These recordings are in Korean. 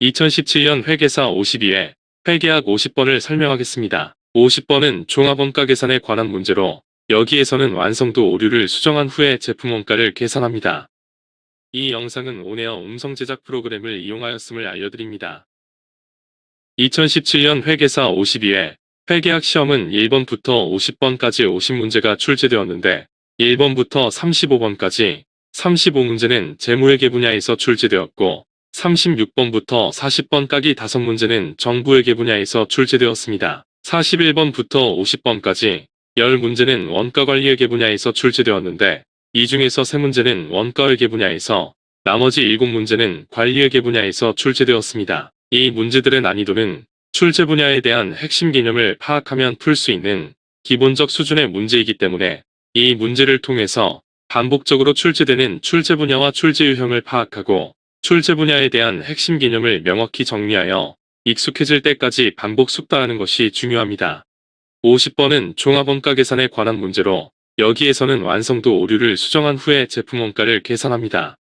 2017년 회계사 52회 회계학 50번을 설명하겠습니다. 50번은 종합원가 계산에 관한 문제로 여기에서는 완성도 오류를 수정한 후에 제품 원가를 계산합니다. 이 영상은 온에어 음성 제작 프로그램을 이용하였음을 알려드립니다. 2017년 회계사 52회 회계학 시험은 1번부터 50번까지 50문제가 출제되었는데 1번부터 35번까지 35문제는 재무회계 분야에서 출제되었고 36번부터 40번까지 5문제는 정부회계 분야에서 출제되었습니다. 41번부터 50번까지 10문제는 원가관리회계 분야에서 출제되었는데 이 중에서 3문제는 원가회계 분야에서 나머지 7문제는 관리회계 분야에서 출제되었습니다. 이 문제들의 난이도는 출제 분야에 대한 핵심 개념을 파악하면 풀 수 있는 기본적 수준의 문제이기 때문에 이 문제를 통해서 반복적으로 출제되는 출제 분야와 출제 유형을 파악하고 출제 분야에 대한 핵심 개념을 명확히 정리하여 익숙해질 때까지 반복 숙달하는 것이 중요합니다. 50번은 종합원가 계산에 관한 문제로 여기에서는 완성도 오류를 수정한 후에 제품 원가를 계산합니다.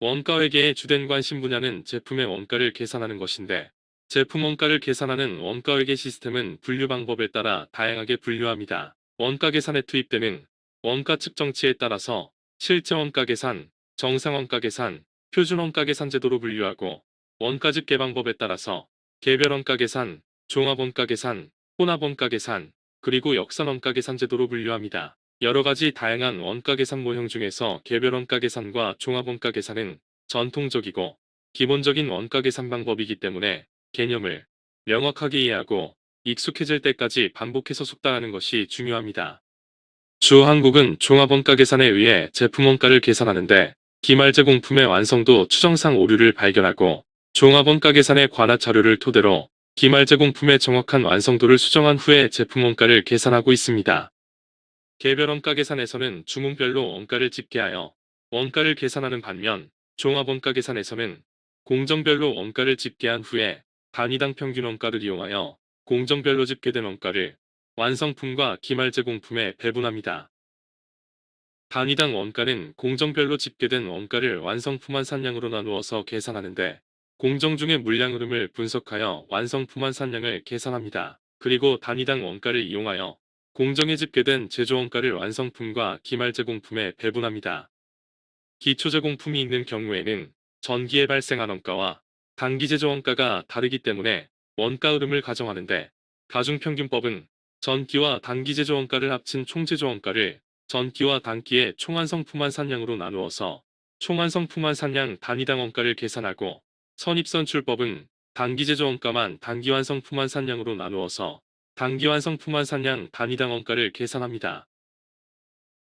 원가 회계의 주된 관심 분야는 제품의 원가를 계산하는 것인데 제품 원가를 계산하는 원가 회계 시스템은 분류 방법에 따라 다양하게 분류합니다. 원가 계산에 투입되는 원가 측정치에 따라서 실제 원가 계산, 정상 원가 계산, 표준 원가 계산 제도로 분류하고 원가 집계 방법에 따라서 개별 원가 계산, 종합 원가 계산, 혼합 원가 계산, 그리고 역산 원가 계산 제도로 분류합니다. 여러 가지 다양한 원가 계산 모형 중에서 개별 원가 계산과 종합 원가 계산은 전통적이고 기본적인 원가 계산 방법이기 때문에 개념을 명확하게 이해하고 익숙해질 때까지 반복해서 숙달하는 것이 중요합니다. 주 한국은 종합원가 계산에 의해 제품 원가를 계산하는데 기말 제 공품의 완성도 추정상 오류를 발견하고 종합원가 계산에 관한 자료를 토대로 기말 제 공품의 정확한 완성도를 수정한 후에 제품 원가를 계산하고 있습니다. 개별 원가 계산에서는 주문별로 원가를 집계하여 원가를 계산하는 반면 종합 원가 계산에서는 공정별로 원가를 집계한 후에 단위당 평균 원가를 이용하여 공정별로 집계된 원가를 완성품과 기말 제 공품에 배분합니다. 단위당 원가는 공정별로 집계된 원가를 완성품 환산량으로 나누어서 계산하는데 공정 중의 물량 흐름을 분석하여 완성품 환산량을 계산합니다. 그리고 단위당 원가를 이용하여 공정에 집계된 제조 원가를 완성품과 기말 제공품에 배분합니다. 기초 제공품이 있는 경우에는 전기에 발생한 원가와 단기 제조 원가가 다르기 때문에 원가 흐름을 가정하는데 가중평균법은 전기와 단기 제조 원가를 합친 총 제조 원가를 전기와 단기의 총완성품 환산량으로 나누어서 총완성품 환산량 단위당 원가를 계산하고 선입선출법은 단기 제조 원가만 단기 완성품 환산량으로 나누어서 단기 완성품 환산량 단위당 원가를 계산합니다.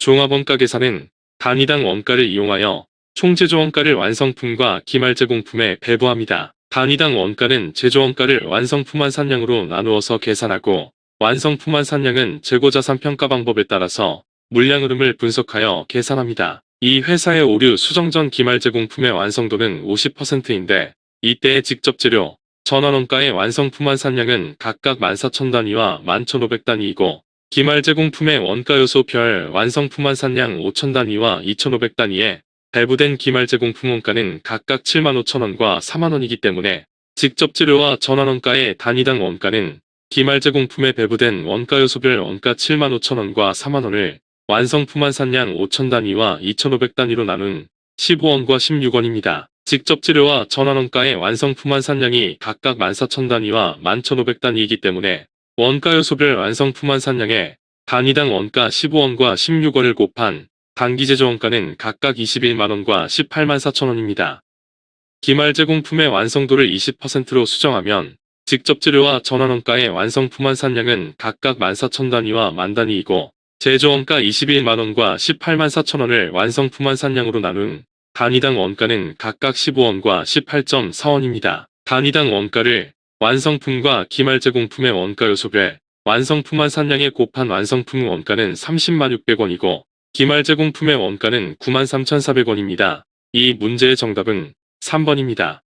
종합원가 계산은 단위당 원가를 이용하여 총 제조 원가를 완성품과 기말 제공품에 배부합니다. 단위당 원가는 제조 원가를 완성품 환산량으로 나누어서 계산하고 완성품 환산량은 재고자산 평가 방법에 따라서 물량 흐름을 분석하여 계산합니다. 이 회사의 오류 수정 전 기말 제공품의 완성도는 50%인데 이때의 직접 재료, 전환원가의 완성품 환산량은 각각 14,000단위와 11,500단위이고 기말 제공품의 원가 요소 별 완성품 환산량 5,000단위와 2,500단위에 배부된 기말 제공품 원가는 각각 75,000원과 4만원이기 때문에 직접 재료와 전환원가의 단위당 원가는 기말 제공품에 배부된 원가 요소별 원가 75,000원과 4만원을 완성품 환산량 5,000단위와 2,500 단위로 나눈 15원과 16원입니다. 직접 재료와 전환원가의 완성품 환산량이 각각 14,000 단위와 11,500 단위이기 때문에 원가 요소별 완성품 환산량에 단위당 원가 15원과 16원을 곱한 단기 제조 원가는 각각 21만원과 18만 4천원입니다. 기말 제공품의 완성도를 20%로 수정하면 직접 재료와 전환원가의 완성품 환산량은 각각 14,000단위와 만단위이고 제조원가 21만원과 18만 4천원을 완성품 환산량으로 나눈 단위당 원가는 각각 15원과 18.4원입니다. 단위당 원가를 완성품과 기말 제공품의 원가 요소별 완성품 환산량에 곱한 완성품 원가는 30만 600원이고 기말 제공품의 원가는 93,400원입니다. 이 문제의 정답은 3번입니다.